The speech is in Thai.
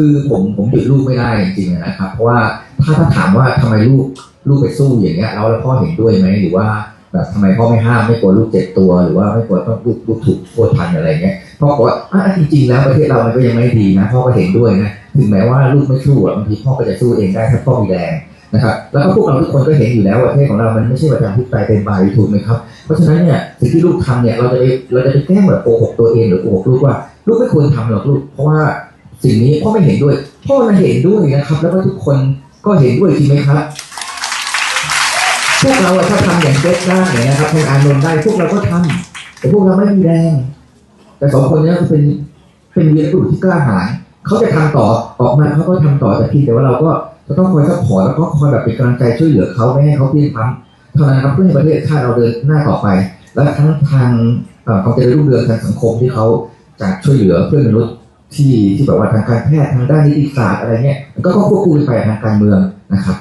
คือผมผมหยุดลูกไม่ได้จริงๆนะครับ เพราะว่าถ้าถ้าถามว่าทำไมลูกลูกไปสู้อย่างเงี้ยแล้วแล้วพ่อเห็นด้วยไหมหรือว่าแบบทำไมพ่อไม่ห้ามไม่กลัวลูกเจ็บตัวหรือว่าไม่กลัวต้องลูกลูกถูกโทษทันอะไรเงี้ยพ่อบอกว่าอะจริงๆแล้วประเทศเรามันก็ยังไม่ดีนะพ่อก็เห็นด้วยนะถึงแม้ว่าลูกไม่สู้อะบางทีพ่อก็จะสู้เองได้ถ้าพ่อมีแรงนะครับแล้วก็พวกเราทุกคนก็เห็นอยู่แล้วประเทศของเรามันไม่ใช่ประชาธิปไตยเต็มใบถูกไหมครับเพราะฉะนั้นเนี่ยสิ่งที่ลูกทำเนี่ยเราจะไปเราจะไปแกล้งแบบโกหกตัวเองหรือโกหกลูกว่า ลูกไม่ควรทำหรอกลูกเพราะว่า สิ่งนี้พ่อไม่เห็นด้วย พ่อมันเห็นด้วยนะครับ แล้วก็ทุกคนก็เห็นด้วยจริงไหมครับพวกเราถ้าทำอย่างเจ๊ได้เนี่ยนะครับทางอานนท์ได้พวกเราก็ทำแต่พวกเราไม่มีแรง แต่สองคนนี้ก็เป็นเป็นวีรบุรุษที่กล้าหาญเขาจะทำต่อออกมาเขาก็ทำต่อแต่พียงแต่ว่าเราก็จะต้องคอยซัพพอร์ตแล้วก็คอยแบบเป็นกำลังใจช่วยเหลือเขาไม่ให้เขาเพียงพล้ำเท่านั้นครับเพื่อให้ประเทศชาติเราเดินหน้าต่อไป และทั้งทางเอ่อความเจริญรุ่งเรืองทางสังคมที่เขาจะช่วยเหลือเพื่อนมนุษย์ ที่ที่แบบว่าทางการแพทย์ทางด้านนิติศาสตร์อะไรเงี้ยก็ควบคู่ไปกับทางการเมืองนะครับ